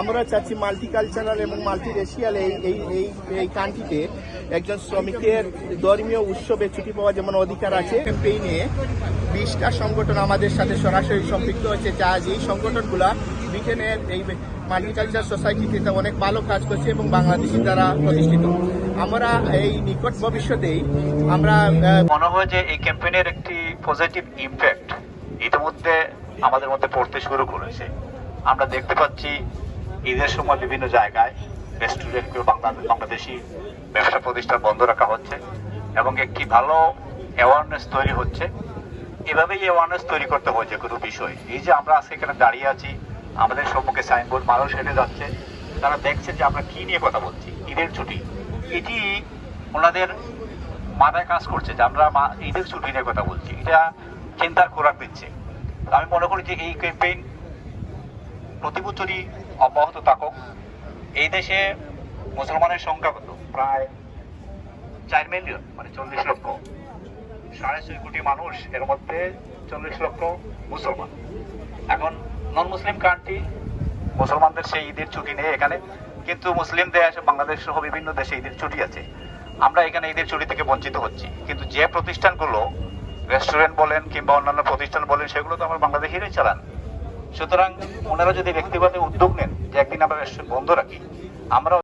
আমরা চাচ্ছি মাল্টিকালচারাল এবং মাল্টি রেশিয়াল এই এই এই এই কান্ট্রিতে একজন শ্রমিকের ধর্মীয় উৎসবে ছুটি পাওয়া যেমন অধিকার আছে ক্যাম্পেইনে বিশটা সংগঠন আমাদের সাথে সরাসরি সম্পৃক্ত হচ্ছে। যা, যেই সংগঠনগুলা ব্রিটেনের এই মাল্টিকালচার সোসাইটিতে অনেক ভালো কাজ করছে এবং বাংলাদেশি দ্বারা প্রতিষ্ঠিত। আমরা এই নিকট ভবিষ্যতেই আমরা মনে হয় যে এই ক্যাম্পেইনের একটি পজিটিভ ইম্প্যাক্ট ইতিমধ্যে আমাদের মধ্যে পড়তে শুরু করেছে। আমরা দেখতে পাচ্ছি ঈদের সময় বিভিন্ন জায়গায় রেস্টুরেন্টগুলো বাংলাদেশ বাংলাদেশি ব্যবসা প্রতিষ্ঠান বন্ধ রাখা হচ্ছে এবং একটি ভালো অ্যাওয়ারনেস তৈরি হচ্ছে। এভাবেই অ্যাওয়ারনেস তৈরি করতে হয় যে কোনো বিষয়। এই যে আমরা আজকে এখানে দাঁড়িয়ে আছি, আমাদের সম্মুখে সাইনবোর্ড মানুষ হেঁটে যাচ্ছে। তারা দেখছে যে আমরা কি নিয়ে কথা বলছি। ঈদের ছুটি। এটি ওনাদের মাথায় কাজ করছে যে আমরা ঈদের ছুটি নিয়ে কথা বলছি। এটা চিন্তার খোরাক দিচ্ছে। আমি মনে করি যে এই ক্যাম্পেইন প্রতি বছরই অব্যাহত থাকুক। এই দেশে মুসলমানের সংখ্যা কত? প্রায় চার মিলিয়ন মানে চল্লিশ লক্ষ। সাড়ে ছয় কোটি মানুষ এর মধ্যে চল্লিশ লক্ষ মুসলমান। এখন নন মুসলিম কান্ট্রি মুসলমানদের সেই ঈদের ছুটি নেই এখানে। কিন্তু মুসলিম দেশ, বাংলাদেশ সহ বিভিন্ন দেশে ঈদের ছুটি আছে। আমরা এখানে ঈদের ছুটি থেকে বঞ্চিত হচ্ছি। কিন্তু যে প্রতিষ্ঠানগুলো রেস্টুরেন্ট বলেন কিংবা অন্যান্য প্রতিষ্ঠান বলেন, সেগুলো তো আমরা বাংলাদেশেরই চালান। সুতরাং ওনারা যদি ব্যক্তিগত উদ্যোগ নেন যে একদিন আমরা রেস্টুরেন্ট বন্ধ রাখি আমরাও